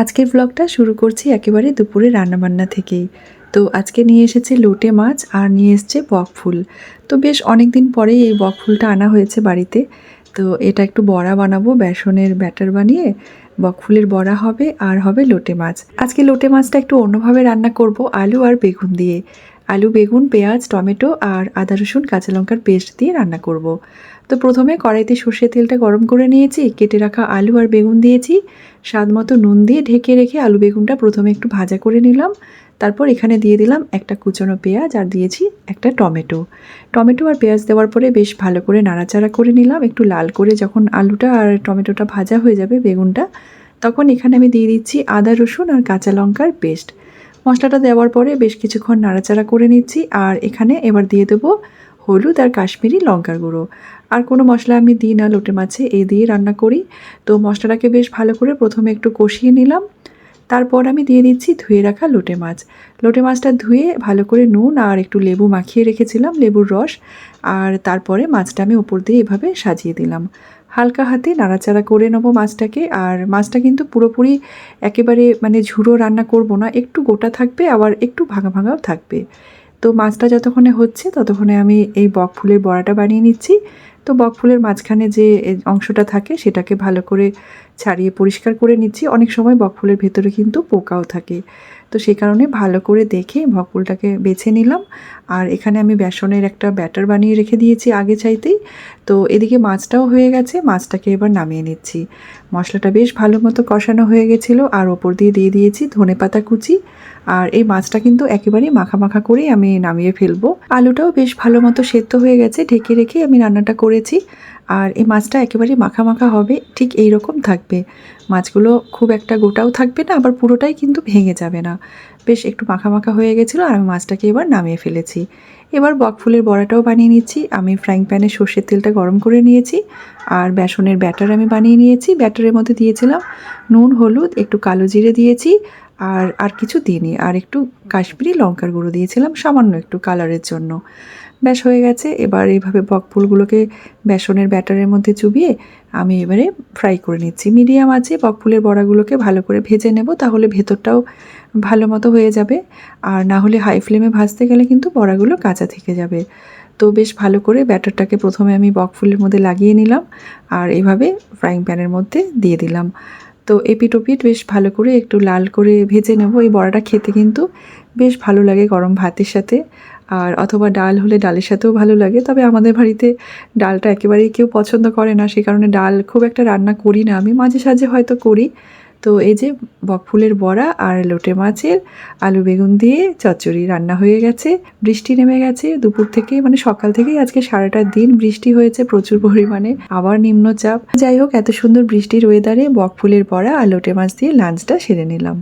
আজকের ব্লগটা শুরু করছি একেবারে দুপুরে রান্নাবান্না থেকেই। তো আজকে নিয়ে এসেছে লোটে মাছ আর নিয়ে এসেছে বক ফুল। তো বেশ অনেক দিন পরেই এই বক ফুলটা আনা হয়েছে বাড়িতে। তো এটা একটু বড়া বানাবো, বেসনের ব্যাটার বানিয়ে। বক ফুলের বড়া হবে আর হবে লোটে মাছ। আজকে লোটে মাছটা একটু অন্যভাবে রান্না করব, আলু আর বেগুন দিয়ে। আলু, বেগুন, পেঁয়াজ, টমেটো আর আদা, রসুন, কাঁচা লঙ্কার পেস্ট দিয়ে রান্না করব। তো প্রথমে কড়াইতে সর্ষে তেলটা গরম করে নিয়েছি, কেটে রাখা আলু আর বেগুন দিয়েছি। স্বাদ মতো নুন দিয়ে ঢেকে রেখে আলু বেগুনটা প্রথমে একটু ভাজা করে নিলাম। তারপর এখানে দিয়ে দিলাম একটা কুচনো পেঁয়াজ আর দিয়েছি একটা টমেটো। টমেটো আর পেঁয়াজ দেওয়ার পরে বেশ ভালো করে নাড়াচাড়া করে নিলাম। একটু লাল করে যখন আলুটা আর টমেটোটা ভাজা হয়ে যাবে বেগুনটা, তখন এখানে আমি দিয়ে দিচ্ছি আদা, রসুন আর কাঁচা লঙ্কার পেস্ট। মশলাটা দেওয়ার পরে বেশ কিছুক্ষণ নাড়াচাড়া করে নিচ্ছি আর এখানে এবার দিয়ে দেবো হলুদ আর কাশ্মীরি লঙ্কার গুঁড়ো। আর কোনো মশলা আমি দিই না লোটে মাছে, এই দিয়ে রান্না করি। তো মশলাটাকে বেশ ভালো করে প্রথমে একটু কষিয়ে নিলাম। তারপর আমি দিয়ে দিচ্ছি ধুয়ে রাখা লোটে মাছ। লোটে মাছটা ধুয়ে ভালো করে নুন আর একটু লেবু মাখিয়ে রেখেছিলাম, লেবুর রস। আর তারপরে মাছটা আমি ওপর দিয়ে এভাবে সাজিয়ে দিলাম। হালকা হাতে নাড়াচাড়া করে নেব মাছটাকে। আর মাছটা কিন্তু পুরোপুরি একেবারে মানে ঝুড়ো রান্না করব না, একটু গোটা থাকবে, আবার একটু ভাঙা ভাঙাও থাকবে। তো মাছটা যতক্ষণে হচ্ছে ততক্ষণে আমি এই বক ফুলের বড়াটা বানিয়ে নিচ্ছি। তো বক ফুলের মাঝখানে যে অংশটা থাকে সেটাকে ভালো করে ছাড়িয়ে পরিষ্কার করে নিচ্ছি। অনেক সময় বক ফুলের ভেতরে কিন্তু পোকাও থাকে। তো সেই কারণে ভালো করে দেখে ভকুলটাকে বেছে নিলাম। আর এখানে আমি বেসনের একটা ব্যাটার বানিয়ে রেখে দিয়েছি আগে চাইতেই। তো এদিকে মাছটাও হয়ে গেছে, মাছটাকে এবার নামিয়ে নিচ্ছি। মশলাটা বেশ ভালো মতো কষানো হয়ে গেছিল, আর ওপর দিয়ে দিয়ে দিয়েছি ধনে পাতা কুচি। আর এই মাছটা কিন্তু একেবারেই মাখা মাখা করেই আমি নামিয়ে ফেলব। আলুটাও বেশ ভালো মতো সেদ্ধ হয়ে গেছে, ঢেকে রেখে আমি রান্নাটা করেছি। আর এই মাছটা একেবারেই মাখা মাখা হবে, ঠিক এই রকম থাকবে। মাছগুলো খুব একটা গোটাও থাকবে না, আবার পুরোটাই কিন্তু ভেঙে যাবে না। বেশ একটু মাখা মাখা হয়ে গেছিল আর আমি মাছটাকে এবার নামিয়ে ফেলেছি। এবার বক ফুলের বড়াটাও বানিয়ে নিচ্ছি। আমি ফ্রাইং প্যানে সর্ষের তেলটা গরম করে নিয়েছি আর বেসনের ব্যাটার আমি বানিয়ে নিয়েছি। ব্যাটারের মধ্যে দিয়েছিলাম নুন, হলুদ, একটু কালো জিরে দিয়েছি আর আর কিছু দিইনি। আর একটু কাশ্মীরি লঙ্কার গুঁড়ো দিয়েছিলাম, সামান্য একটু কালারের জন্য। ব্যাস হয়ে গেছে। এবার এইভাবে বক ফুলগুলোকে বেসনের ব্যাটারের মধ্যে চুবিয়ে আমি এবারে ফ্রাই করে নিচ্ছি। মিডিয়াম আছে, বক ফুলের বড়াগুলোকে ভালো করে ভেজে নেব, তাহলে ভেতরটাও ভালো মতো হয়ে যাবে। আর না হলে হাই ফ্লেমে ভাজতে গেলে কিন্তু বড়াগুলো কাঁচা থেকে যাবে। তো বেশ ভালো করে ব্যাটারটাকে প্রথমে আমি বক ফুলের মধ্যে লাগিয়ে নিলাম আর এইভাবে ফ্রাইং প্যানের মধ্যে দিয়ে দিলাম। তো এপিট ওপিট বেশ ভালো করে একটু লাল করে ভেজে নেব। এই বড়াটা খেতে কিন্তু বেশ ভালো লাগে গরম ভাতের সাথে। আর অথবা ডাল হলে ডালের সাথেও ভালো লাগে। তবে আমাদের বাড়িতে ডালটা একেবারেই কেউ পছন্দ করে না সেই কারণে ডাল খুব একটা রান্না করি না। আমি মাঝে সাঝে হয়তো করি। তো এই যে বকফুলের বড়া আর লোটে মাছের আলু বেগুন দিয়ে চচ্চড়ি রান্না হয়ে গেছে, বৃষ্টি নেমে গেছে। দুপুর থেকে মানে সকাল থেকেই আজকে সারাটা দিন বৃষ্টি হয়েছে প্রচুর পরিমাণে, আবার নিম্নচাপ। যাই হোক, এত সুন্দর বৃষ্টির ওয়েদারে বকফুলের বড়া আর লোটে মাছ দিয়ে লাঞ্চটা সেরে নিলাম।